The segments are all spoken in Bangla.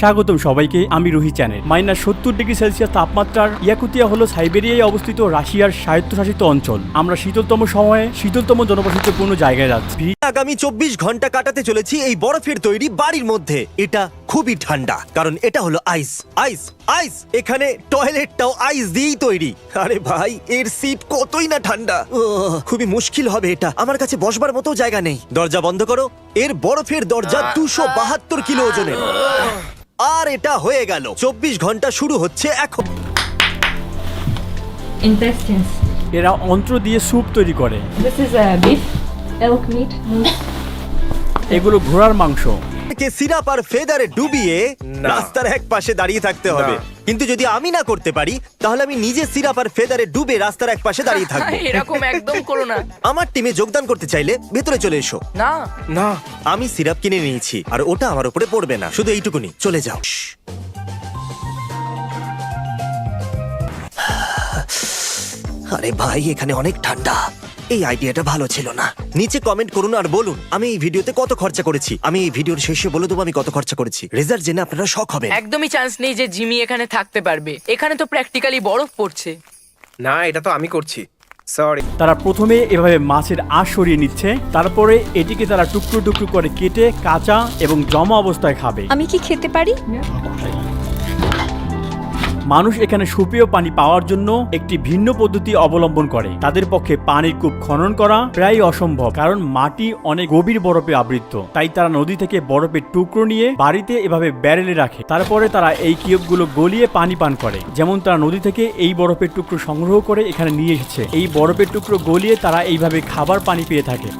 স্বাগতম সবাইকে, আমি রুহি চ্যানেল। মাইনাস সত্তর ডিগ্রি সেলসিয়াস তাপমাত্রার ইয়াকুতিয়া হলো সাইবেরিয়ায় অবস্থিত রাশিয়ার স্বায়ত্তশাসিত অঞ্চল। আমরা শীতলতম সময়ে শীতলতম জনবসতিপূর্ণ জায়গায় যাচ্ছি। আগামী চব্বিশ ঘণ্টা কাটাতে চলেছি এই বরফের তৈরি বাড়ির মধ্যে। এটা খুবই ঠান্ডা কারণ এটা হলো আইস। আইস আইস! এখানে টয়লেটটাও আইস দিয়েই তৈরি। আরে ভাই এর সিট কতই না ঠান্ডা। উহ, খুবই মুশকিল হবে এটা। আমার কাছে বসবার মতো জায়গা নেই। দরজা বন্ধ করো। এর বরফের দরজা দুশো বাহাত্তর কিলো ওজনের। আর এটা হয়ে গেল। চব্বিশ ঘণ্টা শুরু হচ্ছে এখন। Intestines. এরা অন্ত্র দিয়ে স্যুপ তৈরি করে। This is a beef, elk meat, moose. এগুলো ঘোড়ার মাংস। থেকে সিরাপ আর ফেদারে ডুবিয়ে রাস্তার এক পাশে দাঁড়িয়ে থাকতে হবে। কিন্তু যদি আমি না করতে পারি তাহলে আমি নিজে সিরাপ আর ফেদারে ডুবে রাস্তার এক পাশে দাঁড়িয়ে থাকব। এরকম একদম করো না। আমার টিমে যোগদান করতে চাইলে ভেতরে চলে এসো। না। না। আমি সিরাপ কিনে নিয়েছি আর ওটা আমার উপরে পড়বে না। শুধু এইটুকুনি চলে যাও। আরে ভাই এখানে অনেক ঠান্ডা। এই আইডিয়াটা ভালো ছিল না নিচে কমেন্ট করুন আর বলুন আমি এই ভিডিওতে কত খরচা করেছি আমি এই ভিডিওর শেষে বলে দেবো আমি কত খরচা করেছি রেজাল্ট জেনে আপনারা শখ হবে একদমই চান্স নেই যে জিমি এখানে থাকতে পারবে এখানে তো প্র্যাকটিক্যালি বরফ পড়ছে না এটা তো আমি করছি সরি তারা প্রথমে এভাবে মাছের আঁশ সরিয়ে নিচ্ছে তারপরে এটিকে তারা টুকরো টুকরো করে কেটে কাঁচা এবং জমা অবস্থায় খাবে আমি কি খেতে পারি মানুষ এখানে সুপেয় পানি পাওয়ার জন্য একটি ভিন্ন পদ্ধতি অবলম্বন করে। তাদের পক্ষে পানির কূপ খনন করা প্রায় অসম্ভব, কারণ মাটি অনেক গভীর বরফে আবৃত। তাই তারা নদী থেকে বরফের টুকরো নিয়ে বাড়িতে এভাবে ব্যারেলে রাখে। তারপরে তারা এই কিউবগুলো গলিয়ে পানি পান করে। যেমন তারা নদী থেকে এই বরফের টুকরো সংগ্রহ করে এখানে নিয়ে এসেছে। এই বরফের টুকরো গলিয়ে তারা এইভাবে খাবার পানি পেয়ে থাকে।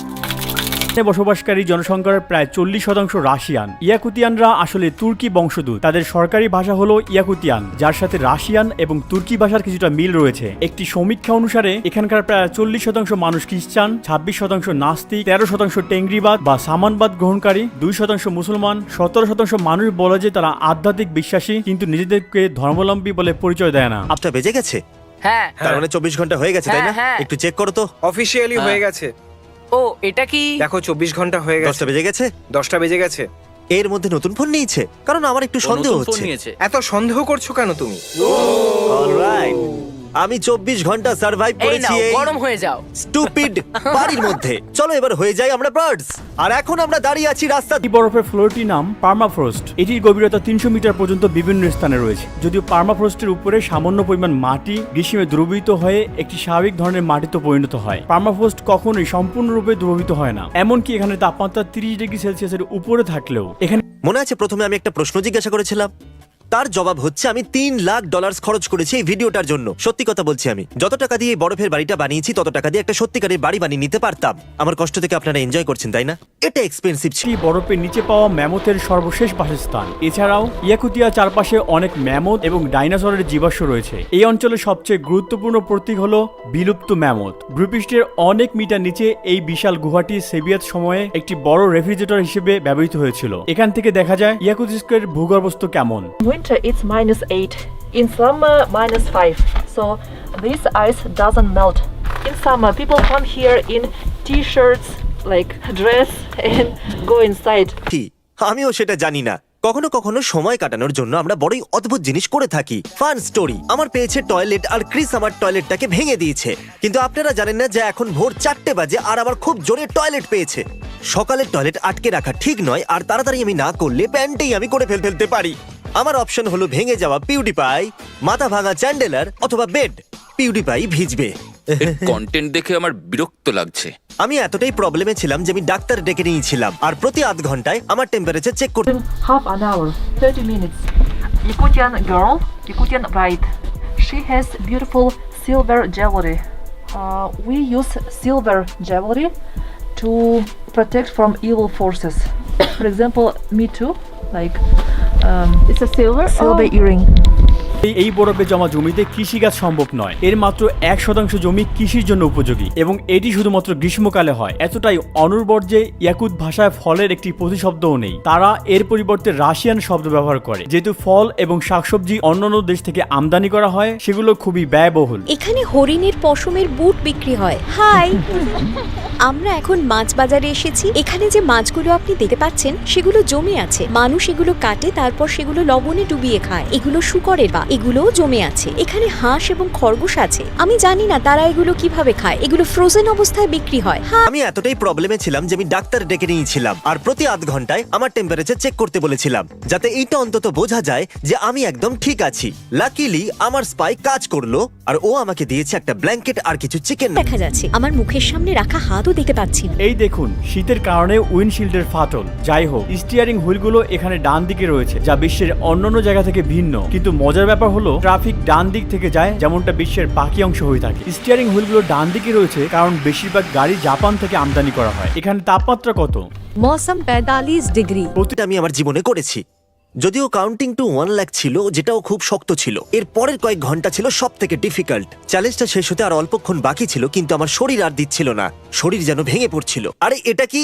এখানে বসবাসকারী জনসংখ্যার প্রায় চল্লিশ শতাংশ রাশিয়ান। ইয়াকুতিয়ানরা আসলে তুর্কি বংশোদ্ভূত। তাদের সরকারি ভাষা হলো ইয়াকুতিয়ান যার সাথে রাশিয়ান এবং তুর্কি ভাষার কিছুটা মিল রয়েছে। একটি সমীক্ষা অনুসারে এখানকার প্রায় চল্লিশ শতাংশ মানুষ খ্রিস্টান ছাব্বিশ শতাংশ নাস্তিক তেরো শতাংশ টেংরিবাদ বা সামানবাদ গ্রহণকারী দুই শতাংশ মুসলমান সতেরো শতাংশ মানুষ বলে যে তারা আধ্যাত্মিক বিশ্বাসী কিন্তু নিজেদেরকে ধর্মাবলম্বী বলে পরিচয় দেয় না। আপটা বেজে গেছে? হ্যাঁ। তার মানে চব্বিশ ঘণ্টা হয়ে গেছে তাই না? হ্যাঁ, হ্যাঁ। একটু চেক করো তো। অফিসিয়ালি। হয়ে গেছে। ও এটা কি? দেখো চব্বিশ ঘণ্টা হয়ে গেছে। দশটা বেজে গেছে? দশটা বেজে গেছে। এর মধ্যে নতুন ফোন নিয়েছে? কারণ আমার একটু সন্দেহ হচ্ছে। এত সন্দেহ করছ কেন তুমি? Alright. আমি চব্বিশ ঘণ্টা সার্ভাইভ এই করেছি নাও এই গরম হয়ে যাও। স্টুপিড বাড়ির মধ্যে। চলো এবার হয়ে যাই আমরা বার্ডস আর এখন আমরা দাঁড়িয়ে আছি রাস্তা এই বরফের ফ্লোরটির নাম পার্মাফ্রোস্ট। এটির গভীরতা তিনশো মিটার পর্যন্ত বিভিন্ন স্থানে রয়েছে। যদিও পার্মাফ্রোস্টের উপরে সামান্য পরিমাণ মাটি গ্রীষ্মে দ্রবীভূত হয়ে একটি স্বাভাবিক ধরনের মাটিতে পরিণত হয়। পার্মাফ্রোস্ট কখনোই সম্পূর্ণরূপে দ্রবীভূত হয় না। এমনকি এখানে তাপমাত্রা তিরিশ ডিগ্রি সেলসিয়াসের উপরে থাকলেও এখানে মনে আছে প্রথমে আমি একটা প্রশ্ন জিজ্ঞাসা করেছিলাম? তার জবাব হচ্ছে আমি তিন লাখ ডলার খরচ করেছি এই ভিডিওটার জন্য। সত্যি কথা বলছি আমি। যত টাকা দিয়ে এই বরফের বাড়িটা বানিয়েছি তত টাকা দিয়ে একটা সত্যিকারের বাড়ি বানিয়ে নিতে পারতাম। আমার কষ্ট থেকে আপনারা এনজয় করছেন তাই না? এটা এক্সপেন্সিভ ছিল। বরফের নিচে পাওয়া ম্যামথের সর্বশেষ বাসস্থান। এছাড়াও ইয়াকুতিয়া চারপাশে অনেক ম্যামথ এবং ডাইনোসরের জীবাশ্ম রয়েছে। এই অঞ্চলের সবচেয়ে গুরুত্বপূর্ণ প্রতীক হলো বিলুপ্ত ম্যামথ ভূপৃষ্ঠের অনেক মিটার নিচে এই বিশাল গুহাটি সেভিয়াত সময়ে একটি বড় রেফ্রিজারেটর হিসেবে ব্যবহৃত হয়েছিল। এখান থেকে দেখা যায় ইয়াকুতিস্কের ভূগর্ভস্থ কেমন। Winter, it's minus 8 in summer, minus 5 so, this ice doesn't melt. In summer, people come here in t-shirts, like, dress, and go inside. আমিও সেটা জানি না। কখনো কখনো সময় কাটানোর জন্য আমরা বড়ই অদ্ভুত জিনিস করে থাকি। ফান স্টোরি, আমার পেয়েছে টয়লেট আর ক্রিস আমার টয়লেটটাকে ভেঙে দিয়েছে। কিন্তু আপনারা জানেন না যে এখন ভোর চারটে বাজে আর আমার খুব জোরে টয়লেট পেয়েছে। সকালের টয়লেট আটকে রাখা ঠিক নয় আর তাড়াতাড়ি আমি না করলে প্যান্টেই আমি করে ফেল, ফেলতে পারি। আমার অপশন হলো ভেঙে যাওয়া পিউডিপাই মাথা ভাঙা চ্যান্ডেলার অথবা বেড। পিউডিপাই ভিজবে। কন্টেন্ট দেখে আমার বিরক্ত লাগছে। আমি এতটাই প্রবলেমে ছিলাম যে আমি ডাক্তার ডেকে নিয়েছিলাম আর প্রতি আধ ঘন্টায় আমার টেম্পারেচার চেক করতেন half an hour 30 minutes Yakutian girl Yakutian we use silver to protect from evil forces me too like It's a silver. silver Oh, earring. এই এই বরফে জমা জমিতে কৃষিকাজ সম্ভব নয়। এর মাত্র এক শতাংশ জমি কৃষির জন্য উপযোগী এবং এটি শুধুমাত্র গ্রীষ্মকালে হয়। এতটাই অনুর্বর যে ইয়াকুত ভাষায় ফলের একটি প্রতিশব্দও নেই। তারা এর পরিবর্তে রাশিয়ান শব্দ ব্যবহার করে যেহেতু ফল এবং শাকসবজি অন্যান্য দেশ থেকে আমদানি করা হয় সেগুলো খুবই ব্যয়বহুল। এখানে হরিণের পশমের বুট বিক্রি হয়। হাই! আমরা এখন মাছ বাজারে এসেছি। এখানে যে মাছগুলো আপনি দেখতে পাচ্ছেন সেগুলো জমে আছে। মানুষ এগুলো কাটে তারপর সেগুলো লবণে ডুবিয়ে খায়। এগুলো শুকরের বা এগুলোও জমে আছে। এখানে হাঁস এবং খরগোশ আছে। আমি জানি না তারা এগুলো কীভাবে খায়। এগুলো ফ্রোজেন অবস্থায় বিক্রি হয়। হ্যাঁ আমি এতটাই প্রবলেমে ছিলাম যে আমি ডাক্তার ডেকে নিয়েছিলাম। আর প্রতি আধ ঘন্টায় আমার টেম্পারেচার চেক করতে বলেছিলাম। যাতে এইটা অন্তত বোঝা যায় যে আমি একদম ঠিক আছি। লাকিলি আমার স্পাই কাজ করল আর ও আমাকে দিয়েছে একটা ব্ল্যাঙ্কেট আর কিছু চিকেন দেখা যাচ্ছে। আমার মুখের সামনে রাখা হাতও দেখতে পাচ্ছি না। এই দেখুন শীতের কারণে উইন্ডশিল্ডের ফাটল। যাই হোক স্টিয়ারিং হুইলগুলো এখানে ডান দিকে রয়েছে যা বিশ্বের অন্যান্য জায়গা থেকে ভিন্ন। কিন্তু মজার ব্যাপার হলো ট্রাফিক ডান দিক থেকে যায় যেমনটা বিশ্বের বাকি অংশ হয়ে থাকে। স্টিয়ারিং হুইলগুলো ডান দিকে রয়েছে কারণ বেশিরভাগ গাড়ি জাপান থেকে আমদানি করা হয়। এখানে তাপমাত্রা কত? মৌসুম পঁয়তাল্লিশ ডিগ্রি। প্রতিটা আমি আমার জীবনে করেছি। যদিও কাউন্টিং টু ওয়ান লাখ ছিল যেটাও খুব শক্ত ছিল। এর পরের কয়েক ঘণ্টা ছিল সব থেকে ডিফিকাল্ট চ্যালেঞ্জটা শেষ হতে আর অল্পক্ষণ বাকি ছিল কিন্তু আমার শরীর আর দিচ্ছিল না। শরীর যেন ভেঙে পড়ছিল। আরে এটা কি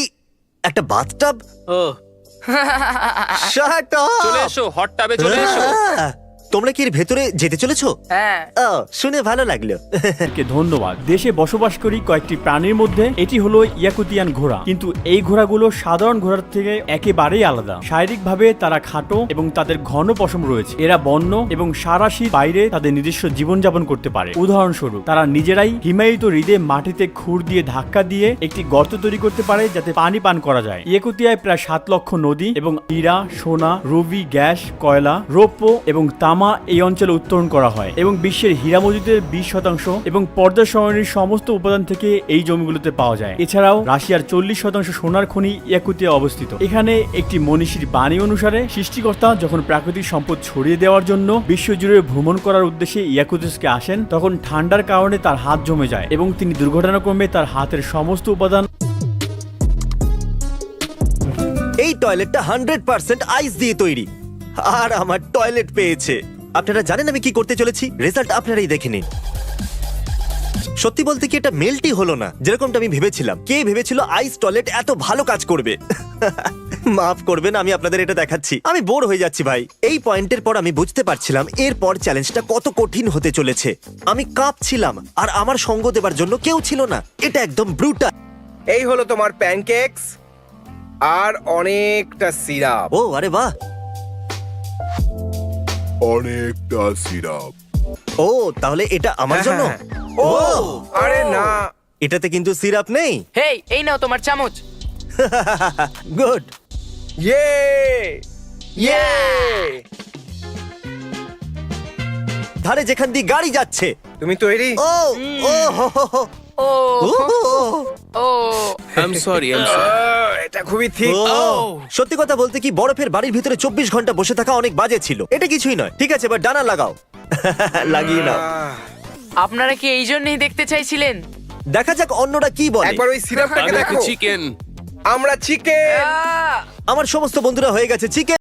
একটা বাথটাব ও। শাট চলে এসো হট টাবে চলে এসো। তোমরা কি এর ভেতরে যেতে চলেছো? হ্যাঁ। ও, শুনে ভালো লাগল। কে ধন্যবাদ। দেশে বসবাস করি কয়েকটি প্রাণীর মধ্যে এটি হলো ইয়াকুতিয়ান ঘোড়া। কিন্তু এই ঘোড়াগুলো সাধারণ ঘোড়ার থেকে একেবারেই আলাদা। শারীরিকভাবে তারা খাটো এবং তাদের ঘন পশম রয়েছে। এরা বন্য এবং সারা শীত বাইরে তাদের নিজস্ব জীবনযাপন করতে পারে। উদাহরণস্বরূপ তারা নিজেরাই হিমায়িত হৃদে মাটিতে খুর দিয়ে ধাক্কা দিয়ে একটি গর্ত তৈরি করতে পারে যাতে পানি পান করা যায়। ইয়াকুতিয়ায় প্রায় সাত লক্ষ নদী এবং হীরা সোনা রুবি গ্যাস কয়লা রৌপ্য এবং তামা এই অঞ্চলে উত্তোলন করা হয় এবং বিশ্বের হীরা মজুদের বিশ শতাংশ এবং পর্দা সরণির সমস্ত উপাদান থেকে এই জমিগুলোতে পাওয়া যায়। এছাড়াও রাশিয়ার চল্লিশ শতাংশ সোনার খনি ইয়াকুতিয়া অবস্থিত। এখানে একটি মনীষীর বাণী অনুসারে সৃষ্টিকর্তা যখন প্রাকৃতিক সম্পদ ছড়িয়ে দেওয়ার জন্য বিশ্বজুড়ে ভ্রমণ করার উদ্দেশ্যে ইয়াকুতিসকে আসেন, তখন ঠান্ডার কারণে তার হাত জমে যায় এবং তিনি দুর্ঘটনাক্রমে তার হাতের সমস্ত উপাদান এই টয়লেটটা হান্ড্রেড পার্সেন্ট আইস দিয়ে তৈরি। আর আমার টয়লেট পেয়েছে। আপনারা জানেন আমি কি করতে চলেছি? রেজাল্ট আপনারাই দেখে নিন। সত্যি বলতে কি এটা মেলটি হলো না যেরকমটা আমি ভেবেছিলাম। কে ভেবেছিল আইস টয়লেট এত ভালো কাজ করবে? মাফ করবেন আমি আপনাদের এটা দেখাচ্ছি। আমি বোর হয়ে যাচ্ছি ভাই। এই পয়েন্টের পর আমি বুঝতে পারছিলাম এরপর চ্যালেঞ্জটা কত কঠিন হতে চলেছে। আমি কাঁপছিলাম আর আমার সঙ্গ দেবার জন্য কেউ ছিল না। এটা একদম ব্রুটাল এই হলো তোমার প্যানকেকস আর অনেকটা সিরাপ ও আরে বাহ! অনেকটা সিরাপ। ও তাহলে এটা আমার জন্য? ও! আরে না। এটাতে কিন্তু সিরাপ নেই? হেই এই নাও তোমার চামচ। গুড। ইয়ে! ইয়ে! ধারে যেখান দিয়ে গাড়ি যাচ্ছে। তুমি তৈরি? ও ও হো, হো, হো। ও ও, ও। আহ, এটা খুবই ঠিক। ও। সত্যি কথা বলতে কি বরফের বাড়ির ভিতরে চব্বিশ ঘণ্টা বসে থাকা অনেক বাজে ছিল। এটা কিছুই নয়। ঠিক আছে এবার ডানা লাগাও। লাগিয়ে নাও। আপনারা কি এই জন্যই দেখতে চাইছিলেন? দেখা যাক অন্যরা কি বলে। একবার ওই সিরাপটাকে দেখো। চিকেন আমরা চিকেন আমার সমস্ত বন্ধুরা হয়ে গেছে চিকেন